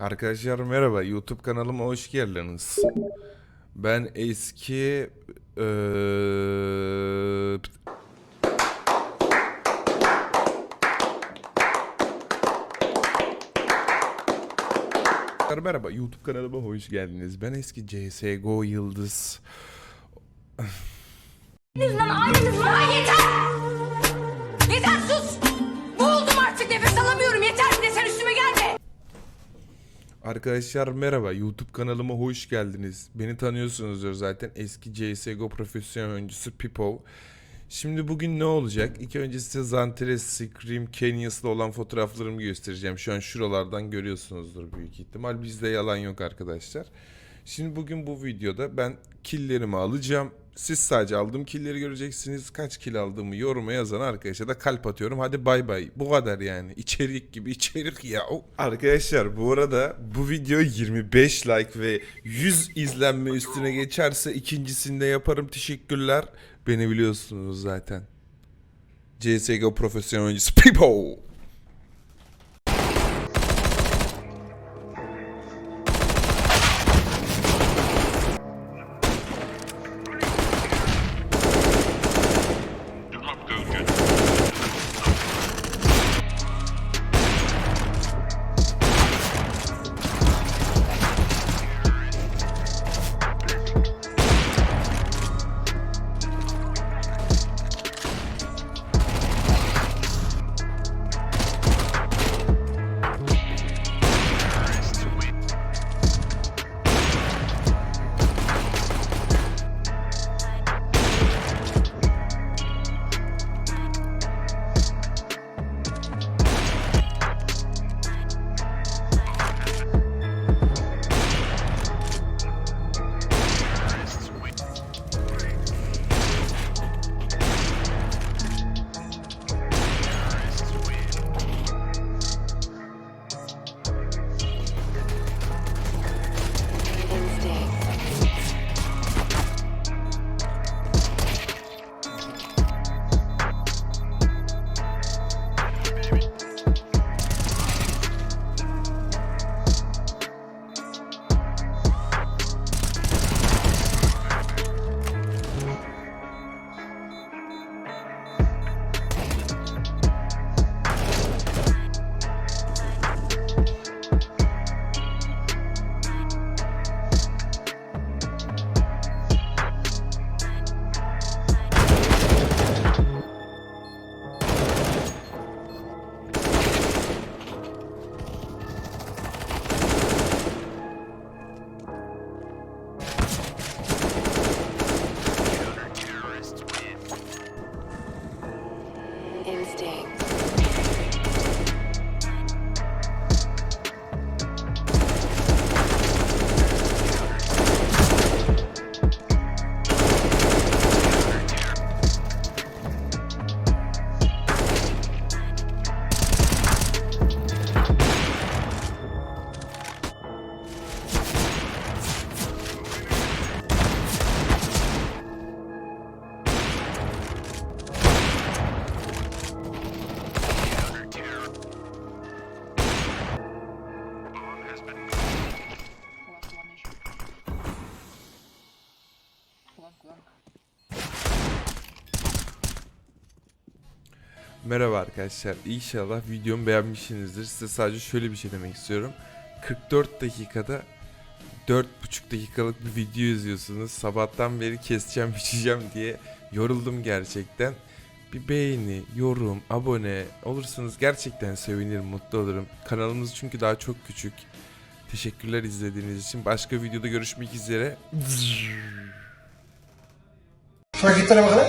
Arkadaşlar merhaba, YouTube kanalıma hoş geldiniz. Ben eski... eee, Merhaba, YouTube kanalıma hoş geldiniz. Ben eski CSGO Yıldız. yüzünden ailemiz var. Yeter Arkadaşlar merhaba, YouTube kanalıma hoş geldiniz. Beni tanıyorsunuzdur zaten. Eski CSGO profesyonel oyuncusu Pipo. Şimdi bugün ne olacak? İlk önce size Zanteres, Scream, Canyons'da olan fotoğraflarımı göstereceğim. Şu an şuralardan görüyorsunuzdur büyük ihtimal. Bizde yalan yok arkadaşlar. Şimdi bugün bu videoda ben killlerimi alacağım. Siz sadece aldığım killleri göreceksiniz. Kaç kill aldığımı yoruma yazan arkadaşa da kalp atıyorum. Hadi bay bay. Bu kadar yani. İçerik gibi içerik ya. Arkadaşlar bu arada bu video 25 like ve 100 izlenme üstüne geçerse ikincisinde yaparım. Teşekkürler. Beni biliyorsunuz zaten. CSGO profesyonel oyuncusu Pipo. Interesting. Merhaba arkadaşlar. İnşallah videomu beğenmişsinizdir. Size sadece şöyle bir şey demek istiyorum. 44 dakikada 4,5 dakikalık bir video izliyorsunuz. Sabahtan beri keseceğim, biçeceğim diye yoruldum gerçekten. Bir beğeni, yorum, abone olursanız gerçekten sevinirim, mutlu olurum. Kanalımız çünkü daha çok küçük. Teşekkürler izlediğiniz için. Başka videoda görüşmek üzere. Hareketlere bakalım.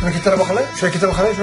Hareketlere bakalım. Hareketlere bakalım.